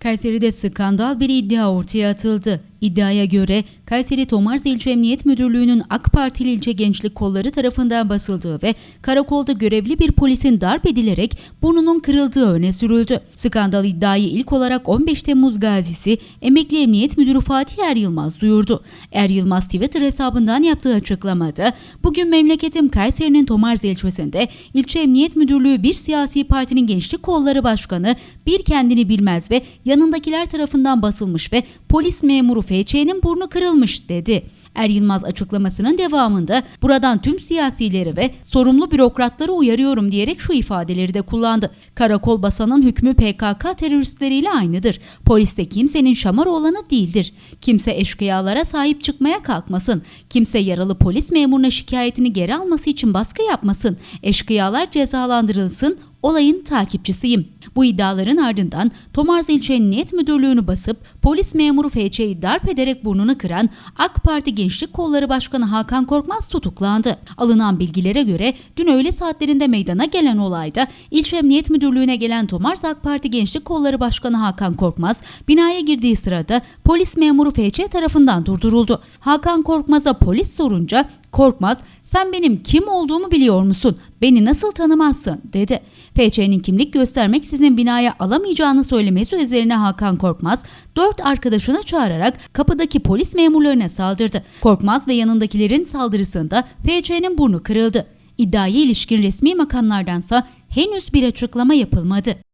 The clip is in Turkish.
Kayseri'de skandal bir iddia ortaya atıldı. İddiaya göre Kayseri Tomars İlçe Emniyet Müdürlüğü'nün AK Partili ilçe gençlik kolları tarafından basıldığı ve karakolda görevli bir polisin darp edilerek burnunun kırıldığı öne sürüldü. Skandal iddiayı ilk olarak 15 Temmuz gazisi emekli Emniyet Müdürü Fatih Er Yılmaz duyurdu. Er Yılmaz Twitter hesabından yaptığı açıklamada bugün memleketim Kayseri'nin Tomars ilçesinde ilçe Emniyet Müdürlüğü bir siyasi partinin gençlik kolları başkanı bir kendini bilmez ve yanındakiler tarafından basılmış ve polis memuru FÇ'nin burnu kırılmış dedi. Er Yılmaz açıklamasının devamında buradan tüm siyasileri ve sorumlu bürokratları uyarıyorum diyerek şu ifadeleri de kullandı. Karakol basanın hükmü PKK teröristleriyle aynıdır. Polis de kimsenin şamar olanı değildir. Kimse eşkıyalara sahip çıkmaya kalkmasın. Kimse yaralı polis memuruna şikayetini geri alması için baskı yapmasın. Eşkıyalar cezalandırılsın, olayın takipçisiyim. Bu iddiaların ardından Tomars İlçe Emniyet Müdürlüğü'nü basıp polis memuru FÇ'yi darp ederek burnunu kıran AK Parti Gençlik Kolları Başkanı Hakan Korkmaz tutuklandı. Alınan bilgilere göre dün öğle saatlerinde meydana gelen olayda İlçe Emniyet Müdürlüğü'ne gelen Tomars AK Parti Gençlik Kolları Başkanı Hakan Korkmaz binaya girdiği sırada polis memuru FC tarafından durduruldu. Hakan Korkmaz'a polis sorunca Korkmaz sen benim kim olduğumu biliyor musun? Beni nasıl tanımazsın? dedi. FC'nin kimlik göstermek sizin binaya alamayacağını söylemesi üzerine Hakan Korkmaz dört arkadaşına çağırarak kapıdaki polis memurlarına saldırdı. Korkmaz ve yanındakilerin saldırısında FC'nin burnu kırıldı. İddiaya ilişkin resmi makamlardansa henüz bir açıklama yapılmadı.